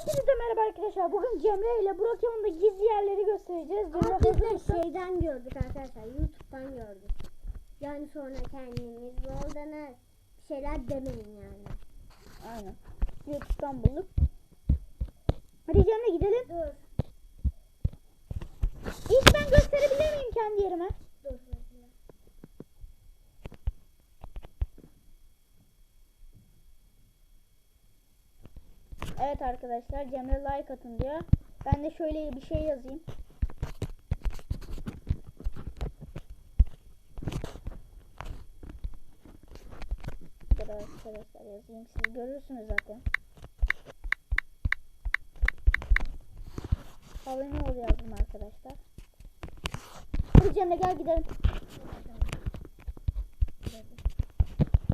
Hepinize merhaba arkadaşlar. Bugün Cemre ile Brokeman'da gizli yerleri göstereceğiz. Cemre Ama biz de hazırsa- şeyden gördük arkadaşlar. YouTube'dan gördük. Yani sonra kendimiz Golden'a bir şeyler demeyin yani. Aynen. YouTube'dan bulduk. Hadi Cemre gidelim. Dur. İlk ben gösterebilir miyim kendi yerime? Dur. bekle. Evet arkadaşlar Cemre like atın diyor. Ben de şöyle bir şey yazayım. Arkadaşlar yazayım. Siz görürsünüz zaten. Abone ol yazdım arkadaşlar. Hadi Cemre gel gidelim.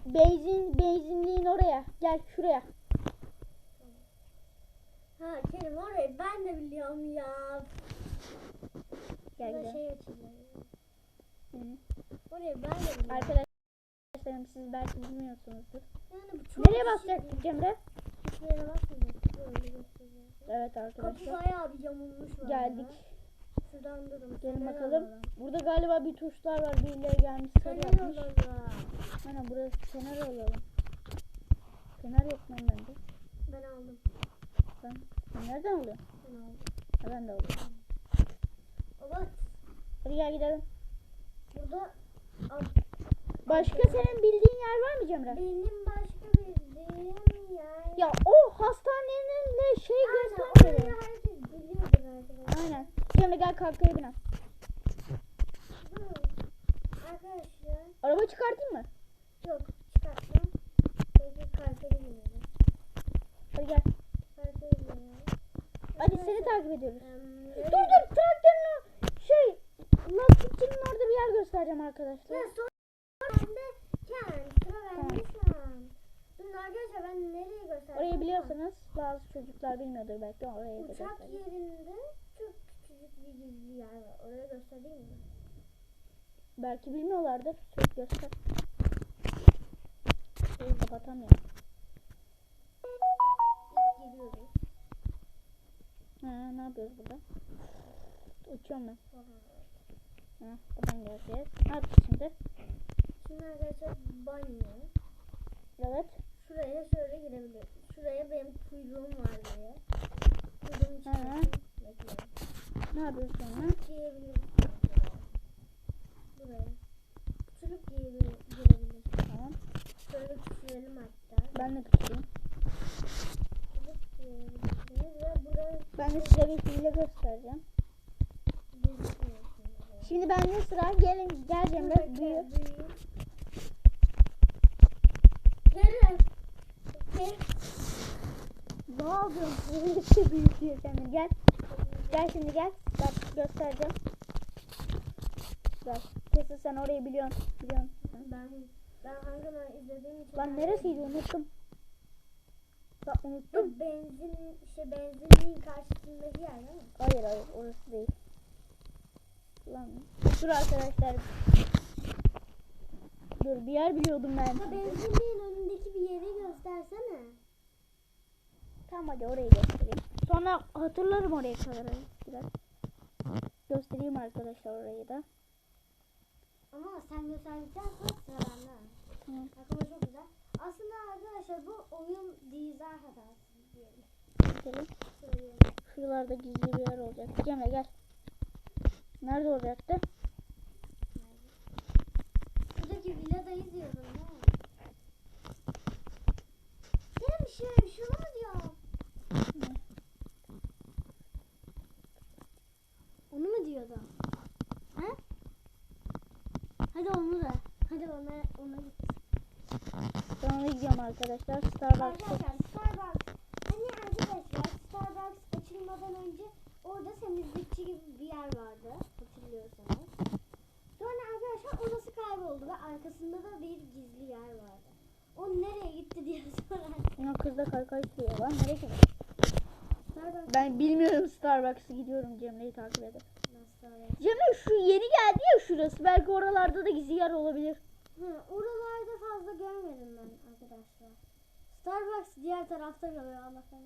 Benzin, benzinliğin oraya. Gel şuraya. Ha Kerim orayı ben de biliyorum ya. Gel Burada şey açılıyor. Orayı ben de biliyorum. Arkadaşlarım siz belki bilmiyorsunuzdur. Yani bu çok Nereye basacaktık Şey. Cemre? Hiçbir yere gösteriyor. Evet Kapı arkadaşlar. bayağı bir yamulmuş var. Geldik. Şuradan durun. Gelin bakalım. Burada galiba bir tuşlar var. Birileri gelmiş sarı Fener yapmış. alalım. Aynen burası fener alalım. Fener yok lan bende. Ben aldım. Ben, nereden aldım. Ha, ben de alıyorum. Evet. Hadi gel gidelim. Burada Başka senin bildiğin yer var mı Cemre? benim başka bildiğim yer. Ya o hastanenin ne şey Aynen, göstermedi. herkes biliyordur arkadaşlar. Aynen. Cemre gel kalkaya binen. Dur. Arkadaşlar. Araba çıkartayım mı? Yok çıkartma. Peki kaliteli binelim. Hadi gel. Kaliteli binelim. Hadi seni takip ediyoruz. Dur dur traktörün o şey lastikçinin orada bir yer göstereceğim arkadaşlar. Ya sonra bende Ken. Sıra bende şu an. Dur arkadaşlar ben nereye göstereceğim? Orayı biliyorsanız bazı çocuklar bilmiyordur belki ama orayı da Uçak yerinde çok küçücük bir gizli yer var. Oraya göstereyim mi? Belki bilmiyorlardır. Söyle göster. Şeyi kapatamıyorum. Giriyoruz. Ha, ne yapıyoruz burada? Uçuyorum ben. Ha, buradan geleceğiz. Ne yapacağız şimdi? Şimdi arkadaşlar banyo. Evet. Şuraya şöyle girebiliriz. Şuraya benim kuyruğum var diye. Çıkartayım. Bekle. Ne yapıyoruz sonra? Mesela. Buraya. Giyebil- girebiliriz. Tamam. Şöyle küçülelim hatta. Ben de tutayım. Küçülüp giyebilirsiniz ve buraya Ben de size bir hile göstereceğim. Şimdi bende sıra. Gelin gel Cemre. Bekle, Büyü. büyüyün. Kerim. Kerim. Ne yapıyorsun? Hepsi büyütüyor kendini. Gel. Gel şimdi gel. Bak göstereceğim. Bak. Kesin sen orayı biliyorsun. Biliyorsun. Ben ben hangi izlediğim için Lan neresiydi unuttum. Bak unuttum. Bu benzin işte benzinliğin karşısındaki yer değil mi? Hayır hayır orası değil. Lan dur arkadaşlar. Dur bir yer biliyordum ben. Ha benzinliğin önündeki bir yeri göstersene. Tamam hadi orayı göstereyim. Sonra hatırlarım oraya kadar biraz. Göstereyim arkadaşlar orayı da. Ama sen gösterdikten sonra sıra bende. Aklıma çok güzel. Aslında arkadaşlar bu oyun dizayn hatası diyelim. Söyleyelim. Şuralarda gizli bir yer olacak. Cemre gel. Nerede olacaktı? Buradaki villadayız diyordun değil mi? Senin bir şey şunu mu diyor? Onu mu diyordu? He? Hadi onu da. Hadi ona ona git. Ben ona gidiyorum arkadaşlar. Starbucks'ta. Arkadaşlar Starbucks. Hani arkadaşlar Starbucks açılmadan önce orada temizlikçi gibi bir yer vardı. Hatırlıyorsanız. Sonra arkadaşlar orası kayboldu ve arkasında da bir gizli yer vardı. O nereye gitti diye sorar. Ya kız da kaykay sürüyor lan. Nereye? Starbucks. Ben bilmiyorum Starbucks'a gidiyorum Cemre'yi takip edip. Starbucks. Cemre şu yeni geldi ya şurası. Belki oralarda da gizli yer olabilir. Hı, oralarda fazla görmedim ben arkadaşlar. Starbucks diğer tarafta kalıyor Allah'tan.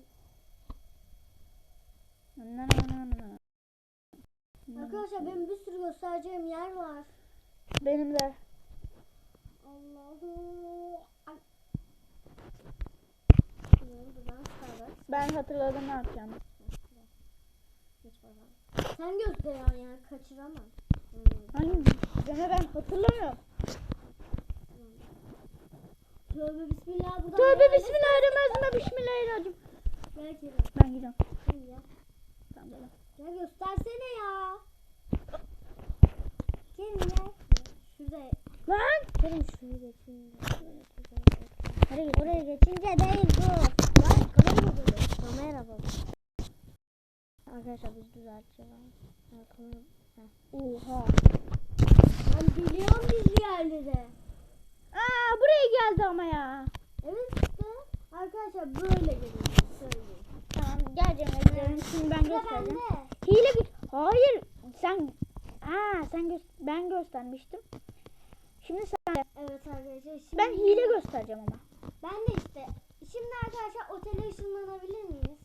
Arkadaşlar benim bir sürü göstereceğim yer var. Benim de. Allah'ım. Ben hatırladım ne yapacağım. Sen gösteriyorsun yani kaçıramam. Hani gene ben hatırlamıyorum. Tövbe bismillah. Tövbe hayalet. bismillahirrahmanirrahim. Bismillahirrahmanirrahim. Kerem. Ben gidiyorum. Tamam gel. Ya göstersene ya. Gelin gel. Şurada. Lan. Gelin şuraya geçin. Gidiyorsun? Oraya geçince değil bu. Lan kamera mı böyle? Kamera bu. Arkadaşlar biz düzelteceğiz. Oha. Ben biliyorum biz yerleri. Aa buraya geldi ama ya. Evet işte. Arkadaşlar böyle geliyor. Söyleyeyim. Tamam gel Cemre gidelim. Şimdi ben göstereceğim. Hile git. Hayır. Sen Aa sen gö- ben göstermiştim. Şimdi sen Evet arkadaşlar. Şimdi ben hile göstereceğim ama. Ben de işte. Şimdi arkadaşlar otele ışınlanabilir miyiz?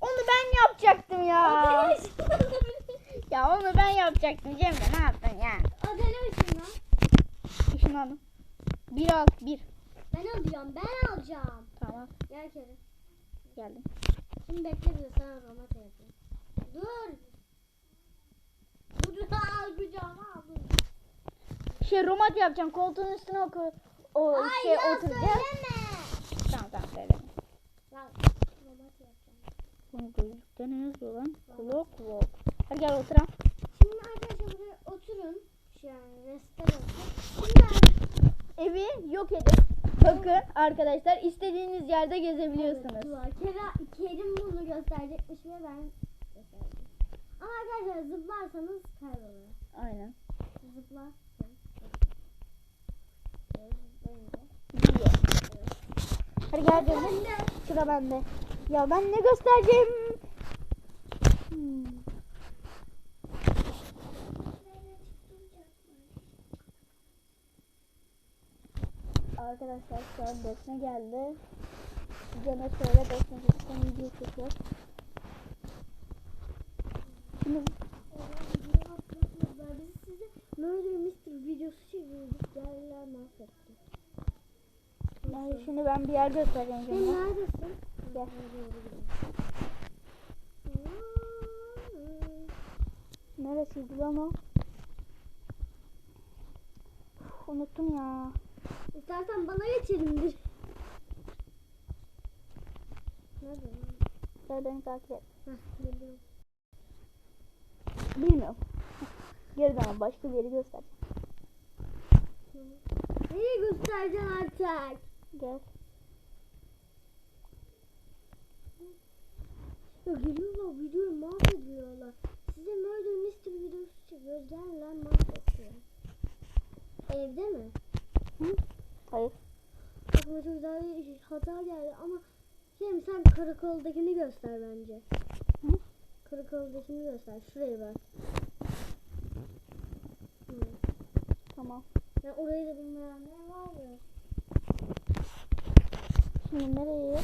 Onu ben yapacaktım ya. Otele ışınlanabilir ya onu ben yapacaktım Cemre ne yaptın ya? Otele ışınlan. Işınlandım. Bir al bir. Ben alıyorum. Ben alacağım. Tamam Gel Kerim. geldim. Şimdi bekle bir sana romata yapayım. Dur. Dur al kucağıma al. Şey romat yapacağım. Koltuğun üstüne oku. O Ay şey ya oturacağız. söyleme. Tamam tamam söyle. Lan romat yapacağım. Bunu gözlükte ne yazıyor lan? Clock walk. Hadi gel oturalım. Şimdi arkadaşlar buraya oturun. An restoran. Şimdi Evi yok edin. Bakın arkadaşlar istediğiniz yerde gezebiliyorsunuz. Evet, Kerim, Kerim bunu gösterecekmiş ve ben gösterdim. Ama arkadaşlar zıplarsanız kaybolur. Aynen. Zıpla. Gidiyor. Hadi gel canım. Sıra bende. Ya ben ne göstereceğim? Hmm. Arkadaşlar şu an Defne geldi. Cana şöyle Defne Defne video çekiyor. Şimdi Biz size Murder Mystery videosu çekiyorduk. Yerler mahvetti. yani şimdi ben bir yer göstereceğim Sen neredesin? Gel. Neresiydi lan o? Unuttum ya. İstersen bana geçelimdir. Nerede? lan? Gel beni takip et. Heh, geliyorum. Bilmiyorum. Geri dön başka bir yeri göster. Nereye göstereceksin artık? Gel. Ya geliyorlar videoyu mahvediyorlar. Size Murder Mystery videosu çekiyoruz. Gel lan mahvediyor. Evde mi? Hı? Hayır. Çok güzel bir hata geldi ama Cem sen karakoldakini göster bence. Hı? Karakoldakini göster. Şuraya bak. Hı. Tamam. Ya orayı da bilmeyenler var ya. Şimdi nereye?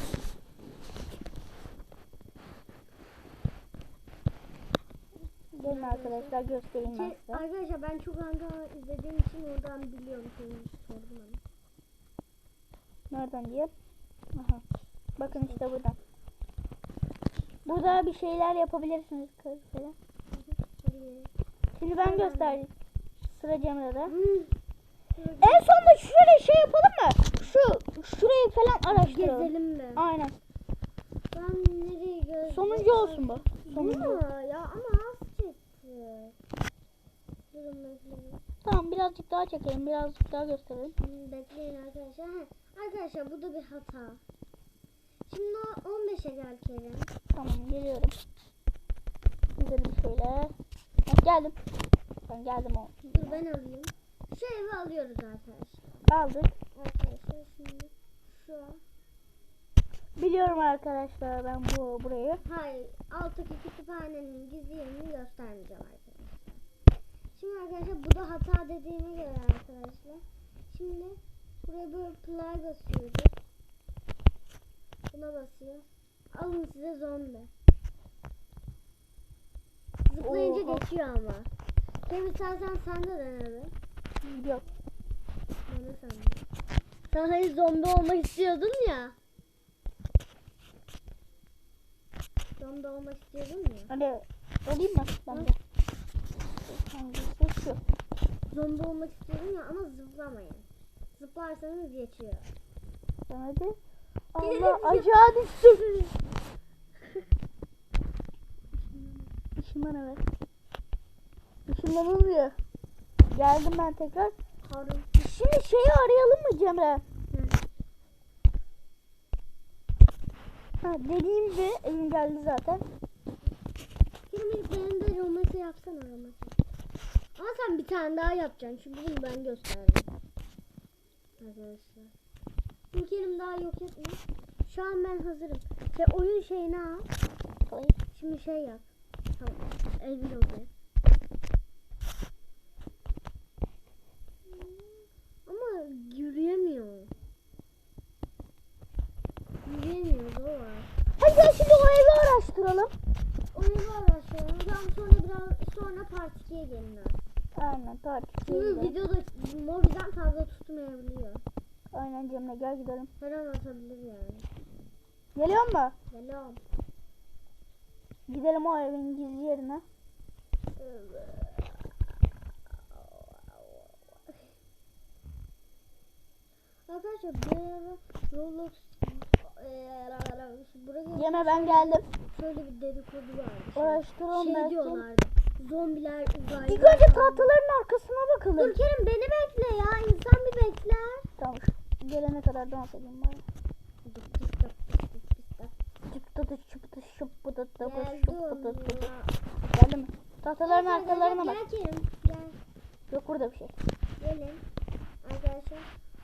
Gelin arkadaşlar göstereyim ben Şey, size. arkadaşlar ben çok anda izlediğim için oradan biliyorum. Sordum onu. Nereden diye? Aha. Bakın işte buradan. Burada bir şeyler yapabilirsiniz kız falan. Hadi gidelim. Şimdi ben göstereyim. Sıra Cemre'de. Hı. En sonunda şöyle şey yapalım mı? Şu şurayı falan araştıralım. Gezelim mi? Aynen. Ben nereye göz? Sonuncu olsun bu. Sonuncu. Ya ama az çıktı. Durun bekleyin. Tamam birazcık daha çekelim. Birazcık daha gösterelim. Bekleyin arkadaşlar. Heh, Arkadaşlar bu da bir hata. Şimdi o 15'e gel Kerem. Tamam geliyorum. Gidelim şöyle. Heh, geldim. Ben geldim o. Dur ben alayım. Şu evi alıyoruz arkadaşlar. Aldık. Arkadaşlar şimdi şu. Biliyorum arkadaşlar ben bu burayı. Hayır. Alttaki kütüphanenin gizli yerini göstermeyeceğim arkadaşlar. Şimdi arkadaşlar bu da hata dediğime göre arkadaşlar. Şimdi buraya böyle play basıyoruz. Buna basıyor. Alın size zombi. Zıplayınca Oha. geçiyor ama. Kerim istersen sen de dene. Yok. Dene sen de. Sen hani zombi olmak istiyordun ya. Zombi olmak istiyordun ya. Hadi olayım mı ben de? Hangisi şu? Zombi olmak istiyordun ya ama zıplamayın. Zıplarsanız geçiyor. Hadi. Allah aşağı düştüm. Işınlan evet. Işınlanılmıyor. Geldim ben tekrar. Harun. Şimdi şeyi arayalım mı Cemre? Ha, dediğim gibi evim geldi zaten. İlk benim de roması yapsana roması. Ama sen bir tane daha yapacaksın çünkü bunu ben gösterdim. Arkadaşlar. Bu Kerim daha yok etme. Şu an ben hazırım. Şey, oyun şeyini al. Şimdi şey yap. Tamam. Evil oldu. Ama yürüyemiyor. Yürüyemiyor o var. Hadi gel şimdi o evi araştıralım. Oyunu araştıralım. Tamam sonra biraz sonra part 2'ye gelin artık. Aynen tartışıyoruz. Çünkü videoda Mobi'den fazla tutmayabiliyor. Aynen Cemre gel gidelim. Her an atabilir yani. Geliyor mu? Selam. Gidelim o evin gizli yerine. Arkadaşlar ara Roblox buraya Cemre ben geldim. şöyle bir dedikodu vardı. Araştıralım şey belki. diyorlardı. Zombiler uzaylılar. İlk önce tahtaların arkasına bakalım. Dur Kerim beni bekle ya. İnsan bir bekler. Tamam. Gelene kadar dans edeyim bari. Çıptı çıptı şıppıdı tıpı şıppıdı tıpı. Geldi mi? Tahtaların arkalarına bak. Gel Kerim. Gel. Yok burada bir şey. Gelin. Arkadaşlar.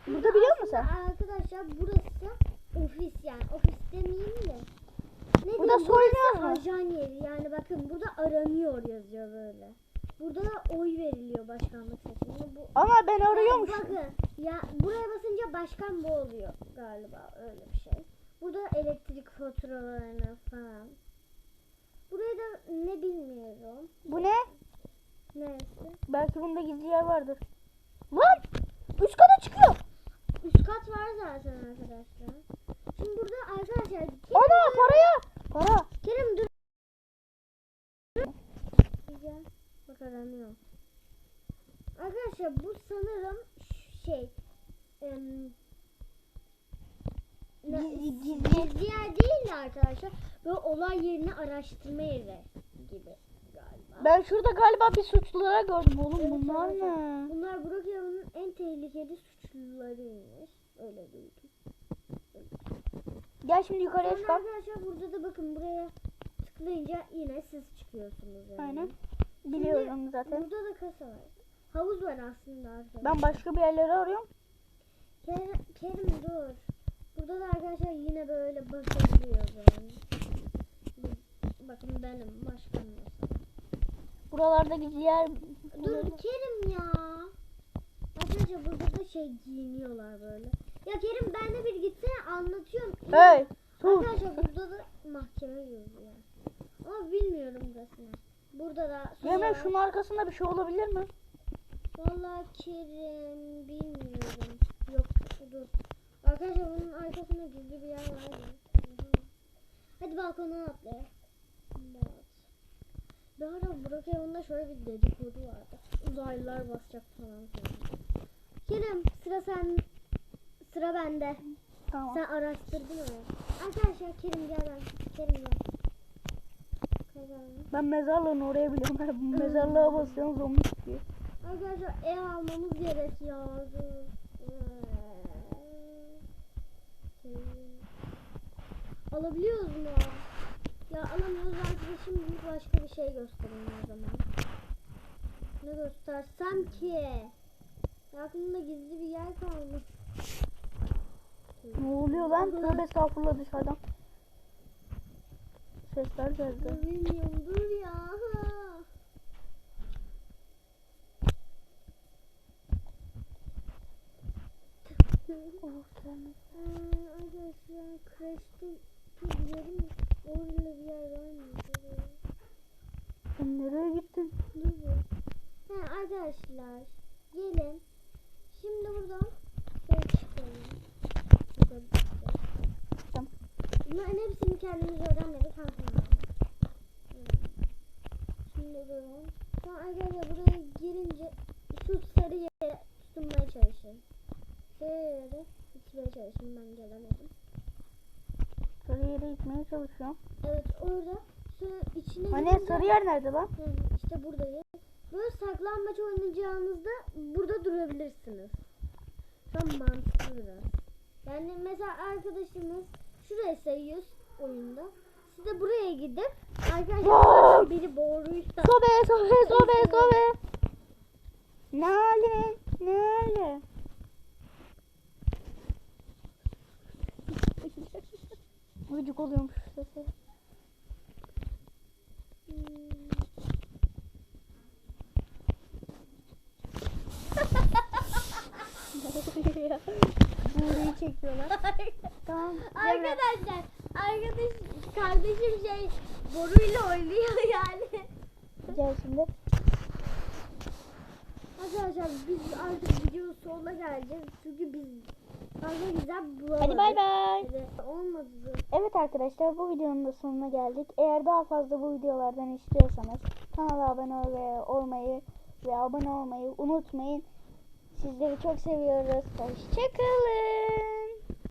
Burada biliyor musun Arkadaşlar burası ofis yani. Ofis demeyeyim de. Ne Burada soyunuyor mu? ajan yeri. Yani bakın burada aranıyor yazıyor böyle. Burada da oy veriliyor başkanlık seçiminde. Bu Ama ben arıyormuş. Bakın ya buraya basınca başkan bu oluyor galiba öyle bir şey. Burada elektrik faturalarını falan. Burayı da ne bilmiyorum. Bu ne? Neyse. Belki bunda gizli yer vardır. Lan! Üst kata çıkıyor. Üst kat var zaten arkadaşlar. Şimdi burada arkadaşlar Kerim, Ana paraya. Para. Kerim dur. Bak aranıyor. Arkadaşlar bu sanırım şey ne- Gizli yer değil de arkadaşlar. Böyle olay yerini araştırma yeri gibi galiba. Ben şurada galiba bir suçlulara gördüm oğlum. Evet, Bunlar evet. ne? Bunlar Brookhaven'ın en tehlikeli suçlularıymış. Öyle duydum. Gel şimdi yukarıya çıkalım. arkadaşlar burada da bakın buraya tıklayınca yine siz çıkıyorsunuz yani. Aynen. Biliyorum zaten. Burada da kasa var. Havuz var aslında arkadaşlar. Ben başka bir yerleri arıyorum. Kerim, Kerim dur. Burada da arkadaşlar yine böyle basabiliyoruz yani. Bakın benim başkanım mesela. Buralarda gizli yer. Dur Kerim ya. Arkadaşlar burada da şey giyiniyorlar böyle. Ya Kerim ben de bir gitsene anlatıyorum. Hey! Sus. Arkadaşlar burada da mahkeme yazıyor. Ama bilmiyorum burasını. Burada da Cemre şunun arkasında bir şey olabilir mi? Vallahi Kerim bilmiyorum. Yok dur. Arkadaşlar bunun arkasında gizli bir yer var mı? Hadi balkona atlayalım. Bir ara Burak şöyle bir dedikodu vardı. Uzaylılar basacak falan filan. Kerim sıra sen sıra bende. Tamam. Sen araştırdın mı? Arkadaşlar Kerim gel ben. Kerim gel. Ben mezarlığın oraya biliyorum. Ben mezarlığa basıyorum zombi çıkıyor. Arkadaşlar ev almamız gerekiyor. Alabiliyoruz mu? Ya alamıyoruz şimdi başka bir şey göstereyim o zaman. Ne göstersem ki? Aklımda gizli bir yer kalmış. Ne oluyor lan? Tövbe estağfurullah dışarıdan. Sesler geldi. Bilmiyorum dur ya. Oh, gelmedi. Ee, Arkadaşlar crash'te gördün? Orada bir yer var mı? Sen nereye gittin? Dur. Ha arkadaşlar gelin Şu an mantıklı biraz. Yani mesela arkadaşınız şuraya sayıyor oyunda. Siz de buraya gidip arkadaşlar biri boğruysa Sobe sobe sobe sobe. Nale nale. Gıcık oluyormuş sesi. Hmm, Burayı çekiyorlar. Tamam. Arkadaşlar arkadaş kardeşim şey boruyla oynuyor yani. Gel şimdi. Arkadaşlar biz artık video sonuna geleceğiz. Çünkü biz fazla güzel bulamadık. Hadi bay bay. Olmadı. Evet arkadaşlar bu videonun da sonuna geldik. Eğer daha fazla bu videolardan istiyorsanız kanala abone ol- olmayı ve abone olmayı unutmayın. Sizleri çok seviyoruz. Hoşçakalın.